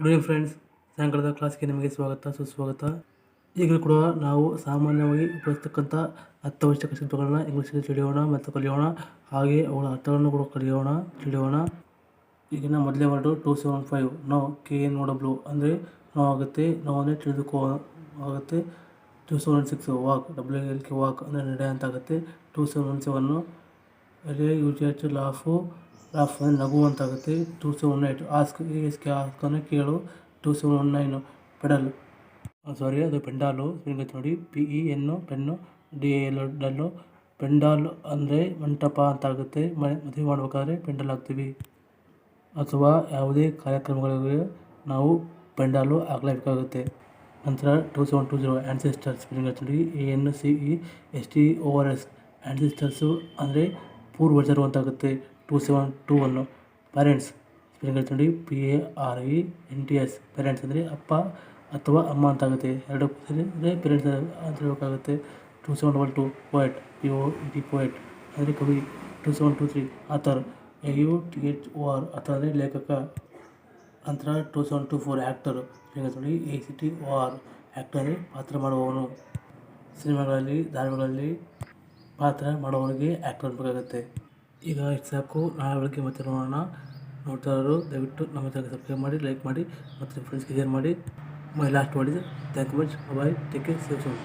Evening friends ಸಾಯಂಕಾಲದ ಕ್ಲಾಸ್ಗೆ ನಿಮಗೆ ಸ್ವಾಗತ, ಸುಸ್ವಾಗತ. ಈಗಲೂ ಕೂಡ ನಾವು ಸಾಮಾನ್ಯವಾಗಿ ಉಪಯೋಗಿಸ್ತಕ್ಕಂಥ ಅತ್ಯವಶ್ಯಕ ಶಬ್ದಗಳನ್ನ ಇಂಗ್ಲೀಷಲ್ಲಿ ತಿಳಿಯೋಣ ಮತ್ತು ಕಲಿಯೋಣ. ಹಾಗೆ ಅವಳ ಅರ್ಥಗಳನ್ನು ಕೂಡ ಕಲಿಯೋಣ, ತಿಳಿಯೋಣ. ಈಗಿನ ಮೊದಲೇ word two seven five know K N W ಅಂದರೆ ನೋವಾಗುತ್ತೆ ಅಂದರೆ ತಿಳಿದುಕೋ, ಆಗುತ್ತೆ. Two seven six walk W L K walk ಅಂದರೆ ನಡೆ ಅಂತ ಆಗುತ್ತೆ. Two seven seven L U G H laugh laugh ನಗು ಅಂತಾಗುತ್ತೆ two seven eight ask S K ಆಸ್ಕನ್ನು ಕೇಳು. Two seven one nine pedal. Sorry ಅದು ಪೆಂಡಾಲು. ನೋಡಿ. P E N pen. D L dal pandal ಅಂದರೆ ಮಂಟಪ ಅಂತ ಆಗುತ್ತೆ. ಮದುವೆ ಮಾಡ್ಬೇಕಾದ್ರೆ ಪೆಂಡಲ್ ಹಾಕ್ತೀವಿ. ಅಥವಾ ಯಾವುದೇ ಕಾರ್ಯಕ್ರಮಗಳಿಗೆ ನಾವು ಪೆಂಡಾಲು ಹಾಕಲೇಬೇಕಾಗುತ್ತೆ. ನಂತರ two seven two zero ancestors ನೋಡಿ. A N C E S T O R S ancestors ಅಂದರೆ ಪೂರ್ವಜರು ಅಂತ two seven two one parents spelling ನೋಡಿ P A R E N T S parents ಅಂದರೆ ಅಪ್ಪ ಅಥವಾ ಅಮ್ಮ ಅಂತಾಗುತ್ತೆ. ಎರಡು ಅಂದರೆ ಪೇರೆಂಟ್ಸ್ ಅಂತ ಹೇಳಬೇಕಾಗುತ್ತೆ. Two seven double two poet P O D poet ಅಂದರೆ ಕವಿ. Two seven two three author A U T H O R author ಅಂದರೆ ಲೇಖಕ. ನಂತರ two seven two four actor ನೋಡಿ A C T O R actor ಅಂದರೆ ಪಾತ್ರ ಮಾಡುವವನು. ಸಿನಿಮಾಗಳಲ್ಲಿ, ಧಾರಾವಾಹಿಗಳಲ್ಲಿ ಪಾತ್ರ ಮಾಡುವವನಿಗೆ ಆ್ಯಕ್ಟರ್ ಅನ್ಬೇಕಾಗುತ್ತೆ. ಈಗ ಇಷ್ಟು ಸಾಕು ನಾಳೆ ಬೆಳಗ್ಗೆ ಮತ್ತೆ ನೋಡೋಣ. ನೋಡ್ತಾ ದಯವಿಟ್ಟು ನಮ್ಮ ಚಾನಲ್ ಸಬ್ಸ್ಕ್ರೈಬ್ ಮಾಡಿ ಲೈಕ್ ಮಾಡಿ, ಮತ್ತು ಫ್ರೆಂಡ್ಸ್ಗೆ ಶೇರ್ ಮಾಡಿ. ಮೈ ಲಾಸ್ಟ್ ಮಾಡಿದೆ thank you much bye take care save soon